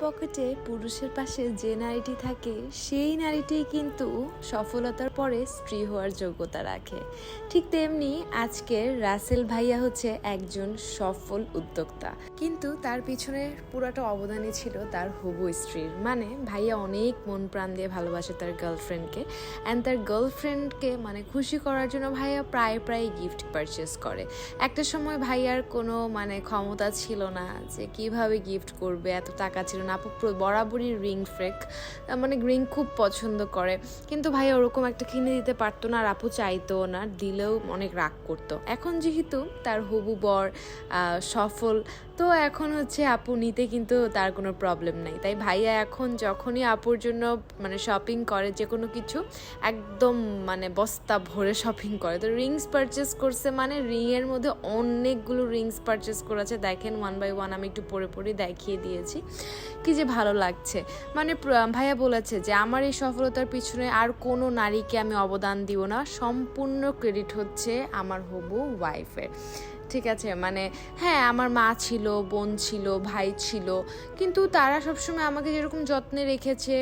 পকেটে পুরুষের পাশে যে নারীটি থাকে, সেই নারীটি কিন্তু সফলতার পরে স্ত্রী হওয়ার যোগ্যতা রাখে। ঠিক তেমনি আজকের রাসেল ভাইয়া হচ্ছে একজন সফল উদ্যোক্তা। কিন্তু তার পিছনে পুরোটা অবদানই ছিল তার হবু স্ত্রীর। মানে ভাইয়া অনেক মন প্রাণ দিয়ে ভালোবাসে তার গার্লফ্রেন্ডকে অ্যান্ড তার গার্লফ্রেন্ডকে মানে খুশি করার জন্য ভাইয়া প্রায় প্রায় গিফট পারচেস করে। একটা সময় ভাইয়ার কোনো মানে ক্ষমতা ছিল না যে কীভাবে গিফট করবে, এত টাকা ছিল না, আপু বরাবরই রিং ফ্রেক মানে রিং খুব পছন্দ করে। কিন্তু ভাই ওরকম একটা কিনে দিতে পারতো না আর আপু চাইতো না, দিলেও অনেক রাগ করতো। এখন যেহেতু তার হবু বর সফল তো এখন হচ্ছে আপু নিতে কিন্তু তার কোনো প্রবলেম নাই। তাই ভাইয়া এখন যখনই আপুর জন্য মানে শপিং করে যে কোনো কিছু, একদম মানে বস্তা ভরে শপিং করে। তো রিংস পারচেস করছে মানে রিংয়ের মধ্যে অনেকগুলো রিংস পারচেস করেছে। দেখেন ওয়ান বাই ওয়ান আমি একটু পরে পরে দেখিয়ে দিয়েছি। কি যে ভালো লাগছে। মানে ভাইয়া বলেছে যে, আমার এই সফলতার পিছনে আর কোনো নারীকে আমি অবদান দিব না। সম্পূর্ণ ক্রেডিট হচ্ছে আমার হবু ওয়াইফের ঠিক আছে মানে হ্যাঁ আমার মা ছিল, বোন ছিল, ভাই ছিল, কিন্তু তারা সবসময় আমাকে যেরকম যত্নে রেখেছে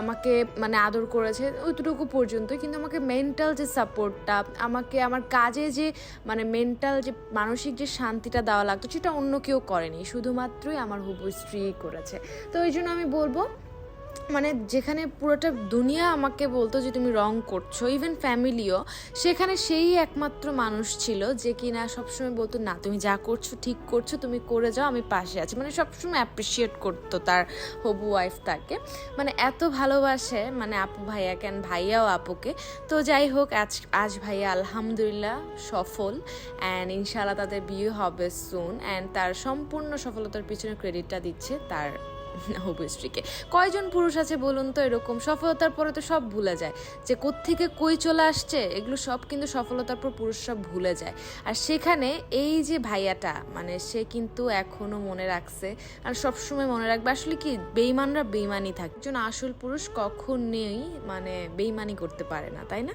আমাকে মানে আদর করেছে, ওইটুকু পর্যন্ত, কিন্তু আমাকে মেন্টাল যে সাপোর্টটা আমাকে, আমার কাজে যে মানে মেন্টাল যে, মানসিক যে শান্তিটা দেওয়া লাগতো, সেটা অন্য কেউ করেনি, শুধুমাত্রই আমার হবু স্ত্রী করেছে। তো ওই জন্য আমি বলব মানে যেখানে পুরোটা দুনিয়া আমাকে বলতো যে তুমি রং করছ ইভেন ফ্যামিলিও সেখানে সেই একমাত্র মানুষ ছিল যে কি কিনা সবসময় বলতো, না, তুমি যা করছ, ঠিক করছ, তুমি করে যাও, আমি পাশে আছি। মানে সবসময় অ্যাপ্রিসিয়েট করতো তার হবু ওয়াইফ তাকে। মানে এত ভালোবাসে মানে আপু ভাইয়া কেন ভাইয়াও আপুকে। তো যাই হোক, আজ আজ ভাইয়া আলহামদুলিল্লাহ সফল অ্যান্ড ইনশাল্লাহ তাদের বিয়ে হবে সুন অ্যান্ড তার সম্পূর্ণ সফলতার পিছনে ক্রেডিটটা দিচ্ছে তার হবু কয়জন পুরুষ আছে বলুন তো এরকম? সফলতার পরে তো সব ভুলে যায়। যে কোত্থেকে কই চলে আসছে, এগুলো সব কিন্তু সফলতার পর পুরুষ সব ভুলে যায়। আর সেখানে এই যে ভাইয়াটা মানে সে কিন্তু এখনও মনে রাখছে, আর সবসময় মনে রাখবে। আসলে কি, বেইমানরা বেইমানি থাকে। একজন আসল পুরুষ কখনোই মানে বেইমানি করতে পারে না, তাই না?